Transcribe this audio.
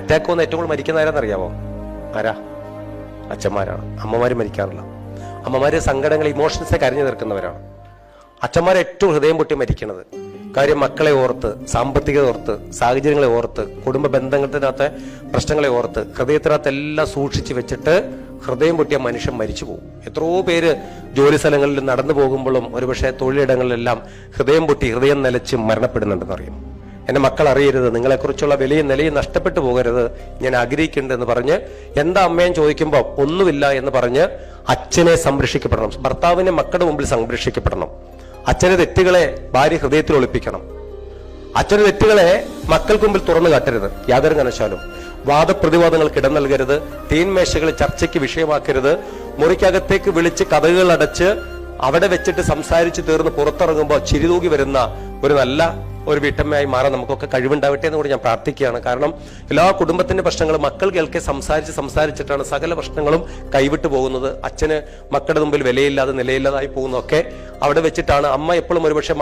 Attack വന്ന് ഏറ്റവും കൂടുതൽ മരിക്കുന്ന ആരാന്നറിയാവോ ആരാ? അച്ഛന്മാരാണ്. അമ്മമാർ മരിക്കാറില്ല. അമ്മമാര് സങ്കടങ്ങൾ ഇമോഷൻസെ കരഞ്ഞു തീർക്കുന്നവരാണ് അച്ഛന്മാർ ഏറ്റവും ഹൃദയം പൊട്ടി മരിക്കുന്നത് കാര്യം മക്കളെ ഓർത്ത് സാമ്പത്തികത ഓർത്ത് സാഹചര്യങ്ങളെ ഓർത്ത് കുടുംബ ബന്ധത്തിനകത്തെ പ്രശ്നങ്ങളെ ഓർത്ത് ഹൃദയത്തിനകത്ത് എല്ലാം സൂക്ഷിച്ചു വെച്ചിട്ട് ഹൃദയം പൊട്ടിയ മനുഷ്യൻ മരിച്ചു പോകും. എത്രയോ പേര് ജോലി സ്ഥലങ്ങളിൽ നടന്നു പോകുമ്പോഴും ഒരുപക്ഷെ തൊഴിലിടങ്ങളിലെല്ലാം ഹൃദയം പൊട്ടി ഹൃദയം നിലച്ച് മരണപ്പെടുന്നുണ്ടെന്ന് എന്റെ മക്കൾ അറിയരുത്. നിങ്ങളെക്കുറിച്ചുള്ള വിലയും നിലയും നഷ്ടപ്പെട്ടു പോകരുത്. ഞാൻ ആഗ്രഹിക്കുന്നുണ്ട് എന്ന് പറഞ്ഞ് എന്താ അമ്മയും ചോദിക്കുമ്പോൾ ഒന്നുമില്ല എന്ന് പറഞ്ഞ് അച്ഛനെ സംരക്ഷിക്കപ്പെടണം. ഭർത്താവിനെ മക്കളുടെ മുമ്പിൽ സംരക്ഷിക്കപ്പെടണം. അച്ഛന്റെ തെറ്റുകളെ ഭാര്യ ഹൃദയത്തിൽ ഒളിപ്പിക്കണം. അച്ഛന്റെ തെറ്റുകളെ മക്കൾക്ക് മുമ്പിൽ തുറന്നു കാട്ടരുത്. യാതൊരു കനശാലും. വാദപ്രതിവാദങ്ങൾക്ക് ഇടം നൽകരുത്. തീൻമേശകൾ ചർച്ചയ്ക്ക് വിഷയമാക്കരുത്. മുറിക്കകത്തേക്ക് വിളിച്ച് കഥകൾ അടച്ച് അവിടെ വെച്ചിട്ട് സംസാരിച്ച് തീർന്ന് പുറത്തിറങ്ങുമ്പോൾ ചിരിതൂകി വരുന്ന ഒരു നല്ല ഒരു വീട്ടമ്മയായി മാറാൻ നമുക്കൊക്കെ കഴിവുണ്ടാവട്ടെ എന്ന് കൂടി ഞാൻ പ്രാർത്ഥിക്കുകയാണ്. കാരണം എല്ലാ കുടുംബത്തിന്റെ പ്രശ്നങ്ങളും മക്കൾ കേൾക്കെ സംസാരിച്ച് സംസാരിച്ചിട്ടാണ് സകല പ്രശ്നങ്ങളും കൈവിട്ടു പോകുന്നത്. അച്ഛന് മക്കളുടെ മുമ്പിൽ വിലയില്ലാതെ നിലയില്ലാതായി പോകുന്നതൊക്കെ അവിടെ വെച്ചിട്ടാണ്. അമ്മ എപ്പോഴും ഒരുപക്ഷെ